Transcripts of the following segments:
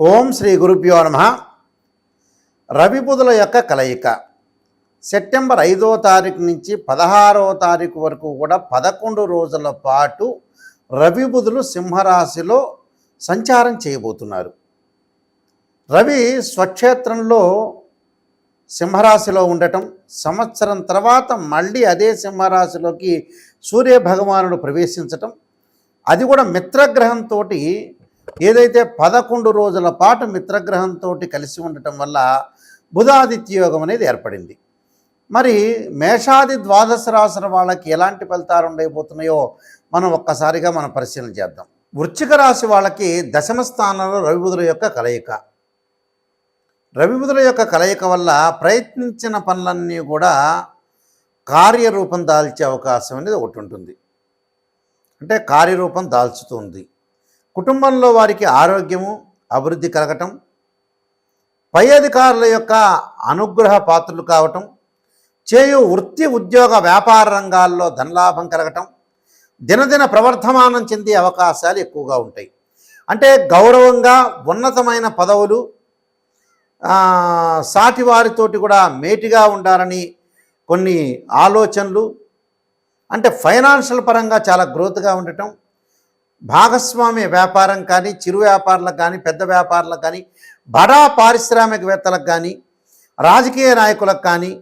ఓం శ్రీ గురుభ్యో నమ. రవి యొక్క కలయిక. సెప్టెంబర్ ఐదో తారీఖు నుంచి పదహారవ తారీఖు వరకు కూడా పదకొండు రోజుల పాటు రవిబుధులు సింహరాశిలో సంచారం చేయబోతున్నారు. రవి స్వక్షేత్రంలో సింహరాశిలో ఉండటం సంవత్సరం తర్వాత మళ్ళీ అదే సింహరాశిలోకి సూర్య భగవానుడు ప్రవేశించటం అది కూడా మిత్రగ్రహంతో ఏదైతే పదకొండు రోజుల పాటు మిత్రగ్రహంతో కలిసి ఉండటం వల్ల బుధాదిత్య యోగం అనేది ఏర్పడింది. మరి మేషాది ద్వాదశ రాశుల వాళ్ళకి ఎలాంటి ఫలితాలు ఉండబోతున్నాయో మనం ఒక్కసారిగా మనం పరిశీలన చేద్దాం. వృశ్చిక రాశి వాళ్ళకి దశమ స్థానంలో రవిబుధుల యొక్క కలయిక. రవిబుధుల యొక్క కలయిక వల్ల ప్రయత్నించిన పనులన్నీ కూడా కార్యరూపం దాల్చే అవకాశం అనేది ఒకటి ఉంటుంది. అంటే కార్యరూపం దాల్చుతుంది కుటుంబంలో వారికి ఆరోగ్యము అభివృద్ధి కలగటం పై అధికారుల యొక్క అనుగ్రహ పాత్రలు కావటం చేయు వృత్తి ఉద్యోగ వ్యాపార రంగాల్లో ధనలాభం కలగటం దినదిన ప్రవర్ధమానం చెందే అవకాశాలు ఎక్కువగా ఉంటాయి. అంటే గౌరవంగా ఉన్నతమైన పదవులు ఆ, సాటి వారితోటి కూడా మేటిగా ఉండాలని కొన్ని ఆలోచనలు అంటే ఫైనాన్షియల్ పరంగా చాలా గ్రోత్గా ఉండటం భాగస్వామ్య వ్యాపారం కానీ చిరు వ్యాపారులకు కానీ పెద్ద వ్యాపారులకు కానీ బడా పారిశ్రామికవేత్తలకు కానీ రాజకీయ నాయకులకు కానీ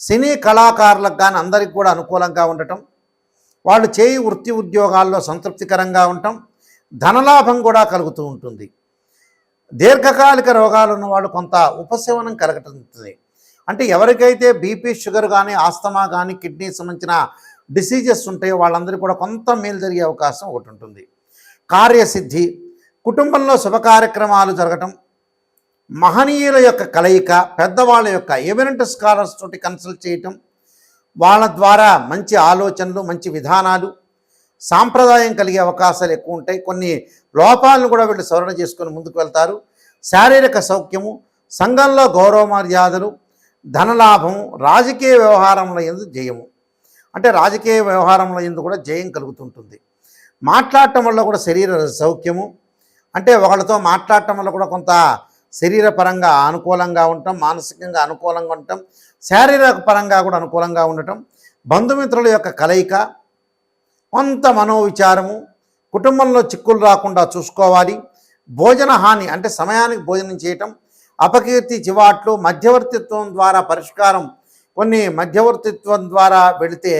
సినీ కళాకారులకు కానీ అందరికి కూడా అనుకూలంగా ఉండటం వాళ్ళు చేయి వృత్తి ఉద్యోగాల్లో సంతృప్తికరంగా ఉండటం ధనలాభం కూడా కలుగుతూ ఉంటుంది. దీర్ఘకాలిక రోగాలు ఉన్న వాళ్ళు కొంత ఉపశమనం కలగటుంది అంటే ఎవరికైతే బీపీ షుగర్ కానీ ఆస్తమా కానీ కిడ్నీ సంబంధించిన డిసీజెస్ ఉంటాయో వాళ్ళందరికీ కూడా కొంత మేలు జరిగే అవకాశం ఒకటి ఉంటుంది. కార్యసిద్ధి కుటుంబంలో శుభ కార్యక్రమాలు జరగటం మహనీయుల యొక్క కలయిక పెద్దవాళ్ళ యొక్క ఎవినెంట్ స్కాలర్స్ తోటి కన్సల్ట్ చేయటం వాళ్ళ ద్వారా మంచి ఆలోచనలు మంచి విధానాలు సాంప్రదాయం కలిగే అవకాశాలు ఎక్కువ ఉంటాయి. కొన్ని లోపాలను కూడా వీళ్ళు సవరణ చేసుకొని ముందుకు వెళ్తారు. శారీరక సౌఖ్యము సంఘంలో గౌరవ మర్యాదలు ధనలాభము రాజకీయ వ్యవహారంలో ఎందు జయము. అంటే రాజకీయ వ్యవహారంలో ఎందు కూడా జయం కలుగుతుంటుంది. మాట్లాడటం వల్ల కూడా శరీర సౌఖ్యము. అంటే ఒకళ్ళతో మాట్లాడటం వల్ల కూడా కొంత శరీరపరంగా అనుకూలంగా ఉండటం మానసికంగా అనుకూలంగా ఉండటం శారీరక పరంగా కూడా అనుకూలంగా ఉండటం. బంధుమిత్రుల యొక్క కలయిక కొంత మనోవిచారము కుటుంబంలో చిక్కులు రాకుండా చూసుకోవాలి భోజన హాని అంటే సమయానికి భోజనం చేయటం అపకీర్తి చివాట్లు మధ్యవర్తిత్వం ద్వారా పరిష్కారం కొన్ని మధ్యవర్తిత్వం ద్వారా వెళితే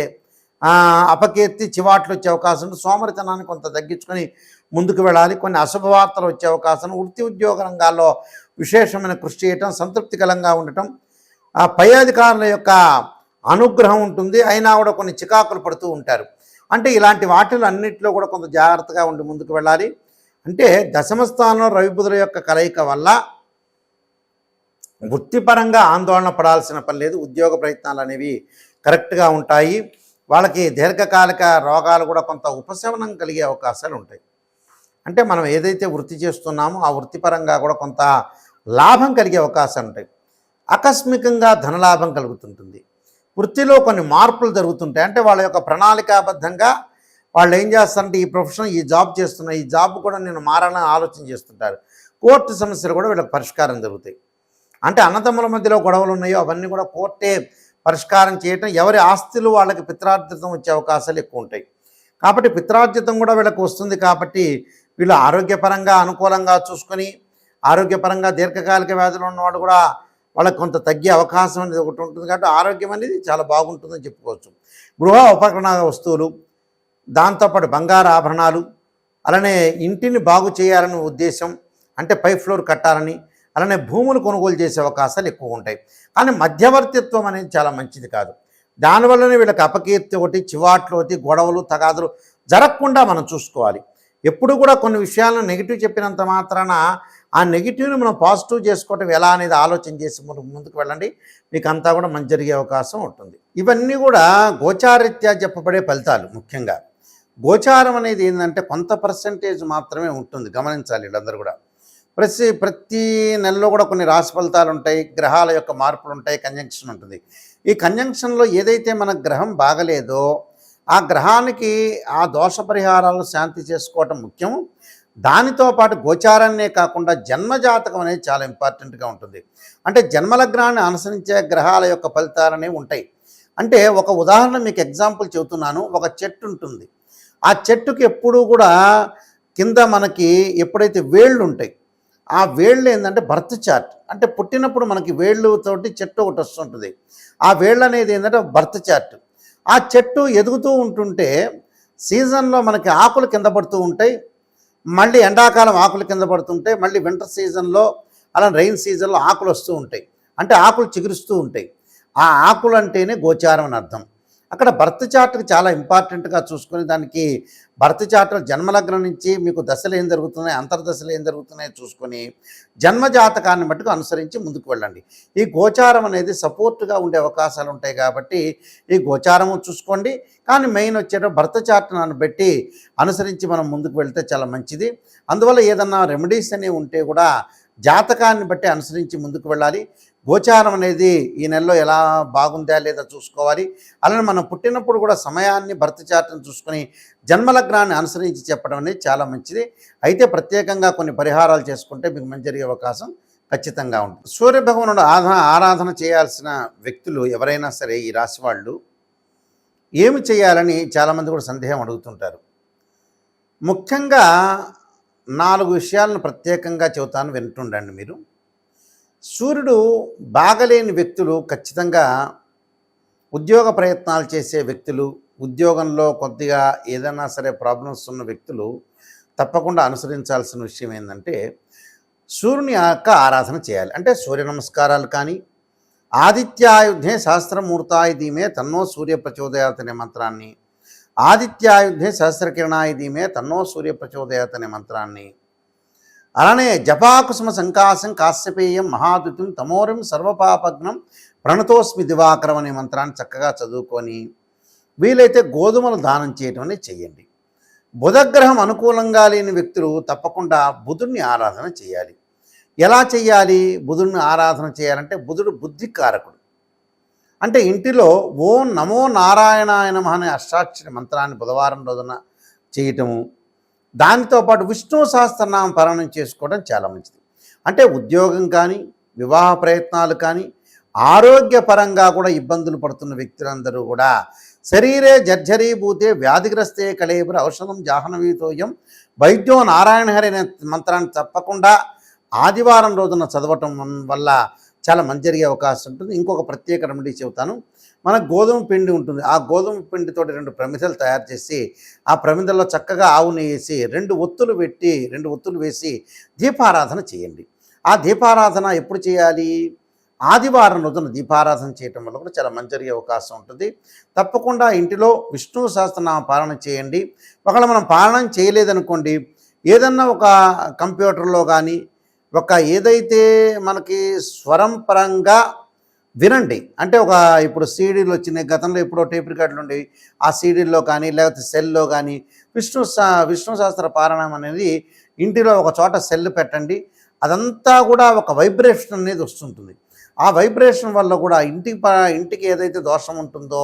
అపకీర్తి చివాట్లు వచ్చే అవకాశం ఉంది. సోమరితనాన్ని కొంత తగ్గించుకొని ముందుకు వెళ్ళాలి. కొన్ని అశుభవార్తలు వచ్చే అవకాశం వృత్తి ఉద్యోగ రంగాల్లో విశేషమైన కృషి చేయటం సంతృప్తికరంగా ఉండటం ఆ పై అధికారుల యొక్క అనుగ్రహం ఉంటుంది. అయినా కూడా కొన్ని చికాకులు పడుతూ ఉంటారు. అంటే ఇలాంటి వాటిలో అన్నింటిలో కూడా కొంత జాగ్రత్తగా ఉండి ముందుకు వెళ్ళాలి. అంటే దశమ స్థానంలో రవిబుధుల యొక్క కలయిక వల్ల వృత్తిపరంగా ఆందోళన పడాల్సిన పని లేదు. ఉద్యోగ ప్రయత్నాలు అనేవి కరెక్ట్గా ఉంటాయి. వాళ్ళకి దీర్ఘకాలిక రోగాలు కూడా కొంత ఉపశమనం కలిగే అవకాశాలు ఉంటాయి. అంటే మనం ఏదైతే వృత్తి చేస్తున్నామో ఆ వృత్తిపరంగా కూడా కొంత లాభం కలిగే అవకాశాలు ఉంటాయి. ఆకస్మికంగా ధనలాభం కలుగుతుంటుంది. వృత్తిలో కొన్ని మార్పులు జరుగుతుంటాయి. అంటే వాళ్ళ యొక్క ప్రణాళికాబద్ధంగా వాళ్ళు ఏం చేస్తారంటే ఈ ప్రొఫెషన్ ఈ జాబ్ చేస్తున్నా ఈ జాబ్ కూడా నేను మారాలని ఆలోచన చేస్తుంటారు. కోర్టు సమస్యలు కూడా వీళ్ళకి పరిష్కారం జరుగుతాయి. అంటే అన్నదమ్ముల మధ్యలో గొడవలు ఉన్నాయో అవన్నీ కూడా కోర్టే పరిష్కారం చేయటం ఎవరి ఆస్తులు వాళ్ళకి పిత్రార్జితం వచ్చే అవకాశాలు ఎక్కువ ఉంటాయి. కాబట్టి పిత్రార్జితం కూడా వీళ్ళకి వస్తుంది కాబట్టి వీళ్ళు ఆరోగ్యపరంగా అనుకూలంగా చూసుకొని ఆరోగ్యపరంగా దీర్ఘకాలిక వ్యాధులు ఉన్నవాడు కూడా వాళ్ళకి కొంత తగ్గే అవకాశం అనేది ఒకటి ఉంటుంది కాబట్టి ఆరోగ్యం అనేది చాలా బాగుంటుందని చెప్పుకోవచ్చు. గృహ ఉపకరణ వస్తువులు దాంతోపాటు బంగారు ఆభరణాలు అలానే ఇంటిని బాగు చేయాలనే ఉద్దేశం అంటే పై ఫ్లోర్ కట్టాలని అలానే భూములు కొనుగోలు చేసే అవకాశాలు ఎక్కువ ఉంటాయి. కానీ మధ్యవర్తిత్వం అనేది చాలా మంచిది కాదు. దానివల్లనే వీళ్ళకి అపకీర్తి ఒకటి చివాట్లు ఒకటి గొడవలు తగాదులు జరగకుండా మనం చూసుకోవాలి. ఎప్పుడు కూడా కొన్ని విషయాలను నెగిటివ్ చెప్పినంత మాత్రాన ఆ నెగిటివ్ని మనం పాజిటివ్ చేసుకోవటం ఎలా అనేది ఆలోచన చేసి ముందుకు వెళ్ళండి. మీకు అంతా కూడా మంచి జరిగే అవకాశం ఉంటుంది. ఇవన్నీ కూడా గోచారీత్యా చెప్పబడే ఫలితాలు ముఖ్యంగా. గోచారం అనేది ఏంటంటే కొంత పర్సంటేజ్ మాత్రమే ఉంటుంది. గమనించాలి వీళ్ళందరూ కూడా. ప్రతి ప్రతి నెలలో కూడా కొన్ని రాశి ఫలితాలు ఉంటాయి గ్రహాల యొక్క మార్పులు ఉంటాయి కంజంక్షన్ ఉంటుంది. ఈ కంజంక్షన్లో ఏదైతే మన గ్రహం బాగలేదో ఆ గ్రహానికి ఆ దోష పరిహారాలు శాంతి చేసుకోవటం ముఖ్యం. దానితో పాటు గోచారాన్నే కాకుండా జన్మజాతకం అనేది చాలా ఇంపార్టెంట్గా ఉంటుంది. అంటే జన్మలగ్నాన్ని అనుసరించే గ్రహాల యొక్క ఫలితాలనే ఉంటాయి. అంటే ఒక ఉదాహరణ మీకు ఎగ్జాంపుల్ చెబుతున్నాను. ఒక చెట్టు ఉంటుంది. ఆ చెట్టుకి ఎప్పుడూ కూడా కింద మనకి ఎప్పుడైతే వేళ్ళు ఉంటాయి ఆ వేళ్ళు ఏంటంటే బర్త్ చార్ట్. అంటే పుట్టినప్పుడు మనకి వేళ్ళతోటి చెట్టు ఒకటి వస్తుంటుంది. ఆ వేళ్ళు అనేది ఏంటంటే బర్త్ చార్ట్. ఆ చెట్టు ఎదుగుతూ ఉంటుంటే సీజన్లో మనకి ఆకులు కింద పడుతూ ఉంటాయి. మళ్ళీ ఎండాకాలం ఆకులు కింద పడుతుంటాయి. మళ్ళీ వింటర్ సీజన్లో అలా రైన్ సీజన్లో ఆకులు వస్తూ ఉంటాయి. అంటే ఆకులు చిగురుస్తూ ఉంటాయి. ఆ ఆకులు అంటేనే గోచారం అని అర్థం. అక్కడ బర్త్ చార్ట్కి చాలా ఇంపార్టెంట్గా చూసుకొని దానికి బర్త్ చార్ట్ జన్మలగ్నం నుంచి మీకు దశలు ఏం జరుగుతున్నాయి అంతర్దశలు ఏం జరుగుతున్నాయో చూసుకొని జన్మ జాతకాన్ని మట్టుకు అనుసరించి ముందుకు వెళ్ళండి. ఈ గోచారం అనేది సపోర్ట్గా ఉండే అవకాశాలు ఉంటాయి కాబట్టి ఈ గోచారము చూసుకోండి. కానీ మెయిన్ వచ్చేట భర్త చార్ట్ను పెట్టి అనుసరించి మనం ముందుకు వెళ్తే చాలా మంచిది. అందువల్ల ఏదన్నా రెమెడీస్ అనేవి ఉంటే కూడా జాతకాన్ని బట్టి అనుసరించి ముందుకు వెళ్ళాలి. గోచారం అనేది ఈ నెలలో ఎలా బాగుందా లేదా చూసుకోవాలి. అలానే మనం పుట్టినప్పుడు కూడా సమయాన్ని భర్త చాటను చూసుకొని జన్మలగ్నాన్ని అనుసరించి చెప్పడం అనేది చాలా మంచిది. అయితే ప్రత్యేకంగా కొన్ని పరిహారాలు చేసుకుంటే మీకు మంచి జరిగే అవకాశం ఖచ్చితంగా ఉంటుంది. సూర్యభగవానుడు ఆధా ఆరాధన చేయాల్సిన వ్యక్తులు ఎవరైనా సరే ఈ రాశి వాళ్ళు ఏమి చేయాలని చాలామంది కూడా సందేహం అడుగుతుంటారు. ముఖ్యంగా నాలుగు విషయాలను ప్రత్యేకంగా చెబుతాను వింటుండండి మీరు. సూర్యుడు బాగలేని వ్యక్తులు ఖచ్చితంగా ఉద్యోగ ప్రయత్నాలు చేసే వ్యక్తులు ఉద్యోగంలో కొద్దిగా ఏదైనా సరే ప్రాబ్లమ్స్ ఉన్న వ్యక్తులు తప్పకుండా అనుసరించాల్సిన విషయం ఏంటంటే సూర్యుని యొక్క ఆరాధన చేయాలి. అంటే సూర్య నమస్కారాలు కానీ ఆదిత్యాయుధే సహస్రమూర్తాయ దీమే తన్నో సూర్య ప్రచోదయాత్ అనే మంత్రాన్ని ఆదిత్యాయుధే సహస్రకిరణాయ దీమే తన్నో సూర్య ప్రచోదయాత్ అనే మంత్రాన్ని అలానే జపాకుసుమ సంకాశం కాశ్యపేయం మహాదుతిం తమోరం సర్వపాపగ్నం ప్రణతోస్మి దివాకరం అనే మంత్రాన్ని చక్కగా చదువుకొని వీలైతే గోధుమలు దానం చేయటం అనేది చెయ్యండి. బుధగ్రహం అనుకూలంగా లేని వ్యక్తులు తప్పకుండా బుధుడిని ఆరాధన చేయాలి. ఎలా చేయాలి బుధుడిని ఆరాధన చేయాలంటే బుధుడు బుద్ధి కారకుడు అంటే ఇంటిలో ఓం నమో నారాయణాయ అనే అష్టాక్షరి మంత్రాన్ని బుధవారం రోజున చేయటము దానితో పాటు విష్ణు సహస్రనామ పారాయణం చేసుకోవడం చాలా మంచిది. అంటే ఉద్యోగం కానీ వివాహ ప్రయత్నాలు కానీ ఆరోగ్యపరంగా కూడా ఇబ్బందులు పడుతున్న వ్యక్తులందరూ కూడా శరీరే జర్జరీభూతే వ్యాధిగ్రస్తే కళేబుర ఔషధం జాహ్నవీతోయం వైద్యో నారాయణ హరి అనే మంత్రాన్ని తప్పకుండా ఆదివారం రోజున చదవటం వల్ల చాలా మంచి జరిగే అవకాశం ఉంటుంది. ఇంకొక ప్రత్యేక రెమెడీ చెబుతాను. మన గోధుమ పిండి ఉంటుంది. ఆ గోధుమ పిండితోటి రెండు ప్రమిదలు తయారు చేసి ఆ ప్రమిదల్లో చక్కగా ఆవు వేసి రెండు ఒత్తులు పెట్టి రెండు ఒత్తులు వేసి దీపారాధన చేయండి. ఆ దీపారాధన ఎప్పుడు చేయాలి? ఆదివారం రోజున దీపారాధన చేయటం వల్ల కూడా చాలా మంచి జరిగే అవకాశం ఉంటుంది. తప్పకుండా ఇంటిలో విష్ణు సహస్రనామ పాలన చేయండి. ఒకవేళ మనం పాలన చేయలేదనుకోండి ఏదన్నా ఒక కంప్యూటర్లో కానీ ఒక ఏదైతే మనకి స్వరం పరంగా వినండి. అంటే ఒక ఇప్పుడు సీడీలు వచ్చినాయి గతంలో ఎప్పుడో టేప్ రికార్డులు ఉండేవి. ఆ సీడీల్లో కానీ లేకపోతే సెల్లో కానీ విష్ణు సా విష్ణు శాస్త్ర పారాయణం అనేది ఇంటిలో ఒక చోట సెల్ పెట్టండి. అదంతా కూడా ఒక వైబ్రేషన్ అనేది వస్తుంటుంది. ఆ వైబ్రేషన్ వల్ల కూడా ఇంటికి ప ఇంటికి ఏదైతే దోషం ఉంటుందో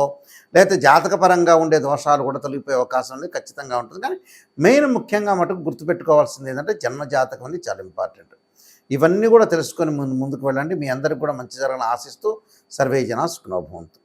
లేకపోతే జాతకపరంగా ఉండే దోషాలు కూడా తొలగిపోయే అవకాశం అనేది ఖచ్చితంగా ఉంటుంది. కానీ మెయిన్ ముఖ్యంగా మటుకు గుర్తుపెట్టుకోవాల్సింది ఏంటంటే జన్మ జాతకం అనేది చాలా ఇంపార్టెంట్. ఇవన్నీ కూడా తెలుసుకొని ముందు ముందుకు వెళ్ళండి. మీ అందరికి కూడా మంచి జరగాలని ఆశిస్తూ సర్వే జన సుఖనోభవంతు